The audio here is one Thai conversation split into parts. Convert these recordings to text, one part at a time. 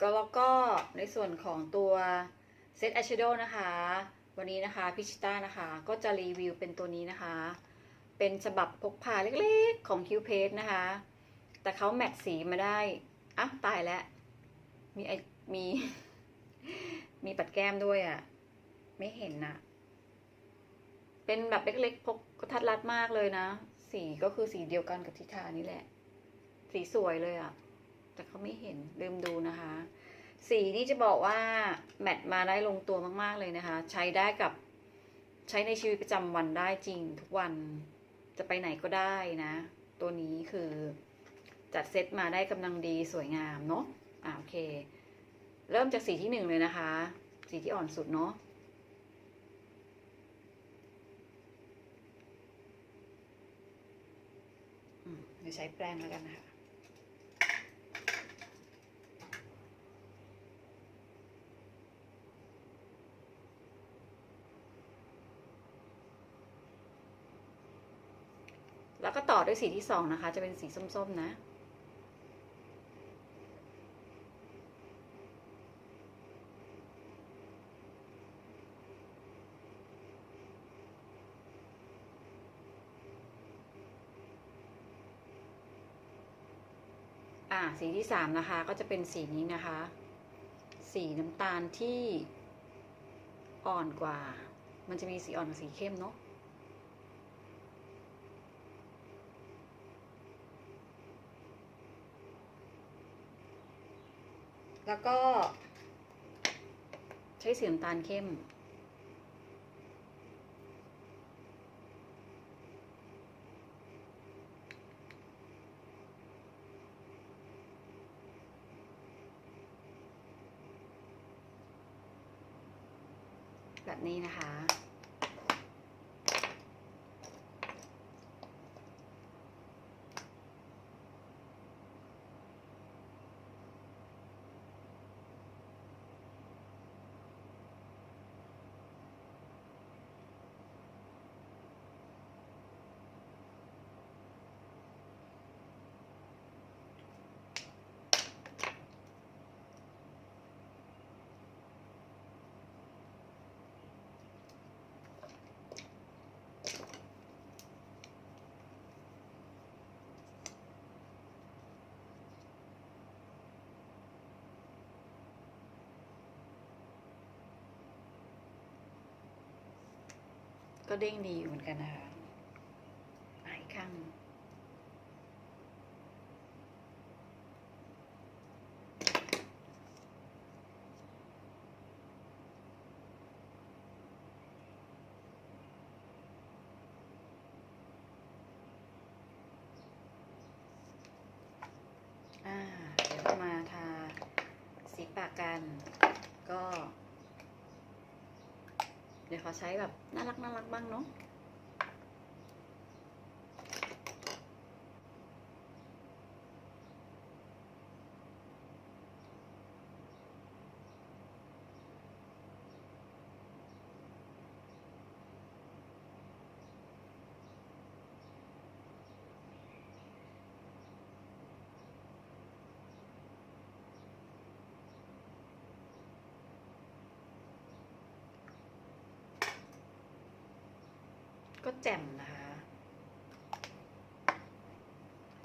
ก็แล้วก็ในส่วนของตัวเซตอ y ชโดนะคะ วันนี้นะคะพิชิต้านะคะ ก็จะรีวิวเป็นตัวนี้นะคะ เป็นฉบับพกพาเล็กๆของคิวเพสนะคะ แต่เขาแมทสีมาได้อะตายแล้ว มีไอมี มีปัดแก้มด้วยอะ่ะ ไม่เห็นนะเป็นแบบเล็กๆพกกระทัดรัดมากเลยนะ สีก็คือสีเดียวกันกับทิทานี่แหละ สีสวยเลยอะ่ะ แต่เขาไม่เห็นลืมดูนะคะ สีนี่จะบอกว่าแมทมาได้ลงตัวมาก ๆ เลยนะคะ ใช้ได้กับใช้ในชีวิตประจำวันได้จริงทุกวันจะไปไหนก็ได้นะ ตัวนี้คือจัดเซตมาได้กำลังดีสวยงามเนาะอ่าโอเค เริ่มจากสีที่หนึ่งเลยนะคะ สีที่อ่อนสุดเนาะเดี๋ยวใช้แปรงแล้วกันนะคะ แล้วก็ต่อด้วยสีที่สองนะคะ จะเป็นสีส้มๆนะ อ่า สีที่สามนะคะ ก็จะเป็นสีนี้นะคะ สีน้ำตาลที่อ่อนกว่า มันจะมีสีอ่อนกับสีเข้มเนาะ แล้วก็ ใช้สีน้ำตาลเข้ม แบบนี้นะคะ ก็เด้งดีอยู่เหมือนกันนะคะหายข้างอ่าเดี๋ยวมาทาสีปากกันก็ เดี๋ยวขอใช้แบบน่ารักน่ารักบ้างเนาะ ก็แจ่มนะคะ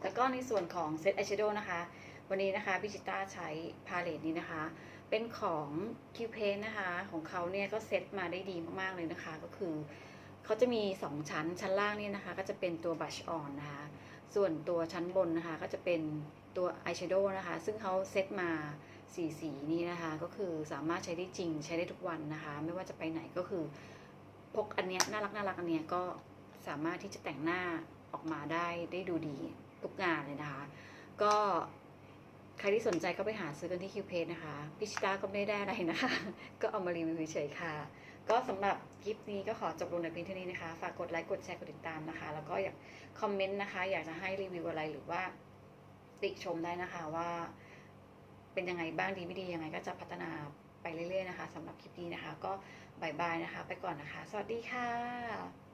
แล้วก็ในส่วนของเซตอายแชโดว์นะคะ วันนี้นะคะพิชิต้าใช้พาเลตนี้นะคะ เป็นของคิวเพนนะคะ ของเขาเนี่ยก็เซตมาได้ดีมากๆเลยนะคะ ก็คือเขาจะมี 2 ชั้นชั้นล่างนี่นะคะ ก็จะเป็นตัวบัชออนนะคะ ส่วนตัวชั้นบนนะคะ ก็จะเป็นตัวอายแชโดว์นะคะ ซึ่งเขาเซตมาสีสีนี้นะคะ ก็คือสามารถใช้ได้จริงใช้ได้ทุกวันนะคะ ไม่ว่าจะไปไหนก็คือ พกอันเนี้ยน่ารักน่ารักอันเนี้ยก็สามารถที่จะแต่งหน้าออกมาได้ได้ดูดีทุกงานเลยนะคะ ก็ใครที่สนใจก็ไปหาซื้อกันที่คิวเพจนะคะ พิชิตาก็ไม่ได้อะไรนะคะ ก็เอามารีวิวเฉยๆค่ะ ก็สำหรับคลิปนี้ก็ขอจบลงในเพียงเท่านี้นะคะ ฝากกดไลค์ กดแชร์ กดติดตามนะคะ แล้วก็อยากคอมเมนต์นะคะ อยากจะให้รีวิวอะไรหรือว่าติชมได้นะคะว่า เป็นยังไงบ้างดีไม่ดียังไงก็จะพัฒนา เรื่อยๆนะคะสำหรับคลิปนี้นะคะ ก็บายบายนะคะ ไปก่อนนะคะ สวัสดีค่ะ